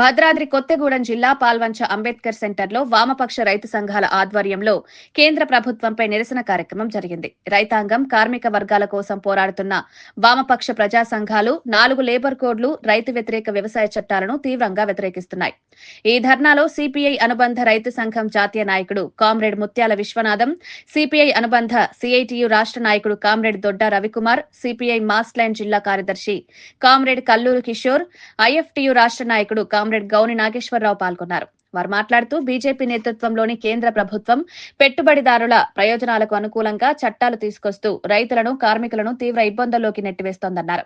భద్రాద్రి కొత్తగూడెం జిల్లా పాల్వంచ అంబేద్కర్ సెంటర్లో వామపక్ష రైతు సంఘాల ఆధ్వర్యంలో కేంద్ర ప్రభుత్వంపై నిరసన కార్యక్రమం జరిగింది. రైతాంగం కార్మిక వర్గాల కోసం పోరాడుతున్న వామపక్ష ప్రజా సంఘాలు నాలుగు లేబర్ కోడ్లు రైతు వ్యతిరేక వ్యవసాయ చట్టాలను తీవ్రంగా వ్యతిరేకిస్తున్నాయి. ఈ ధర్నాలో సిపిఐ అనుబంధ రైతు సంఘం జాతీయ నాయకుడు కామ్రేడ్ ముత్యాల విశ్వనాథం సిపిఐ అనుబంధ సిఐటియు రాష్ట్ర నాయకుడు comrade Dodda Ravikumar CPI mass line జిల్లా కార్యదర్శి కామ్రేడ్ కల్లూరు కిషోర్ ఐఎఫ్టియు రాష్ట్ర నాయకుడు కామ్రేడ్ కామ్రేడ్ గౌని నాగేశ్వరరావు పాల్గొన్నారు. వారు మాట్లాడుతూ బీజేపీ నేతృత్వంలోని కేంద్ర ప్రభుత్వం పెట్టుబడిదారుల ప్రయోజనాలకు అనుకూలంగా చట్టాలు తీసుకొస్తూ రైతులను కార్మికులను తీవ్ర ఇబ్బందుల్లోకి నెట్టివేస్తోందన్నారు.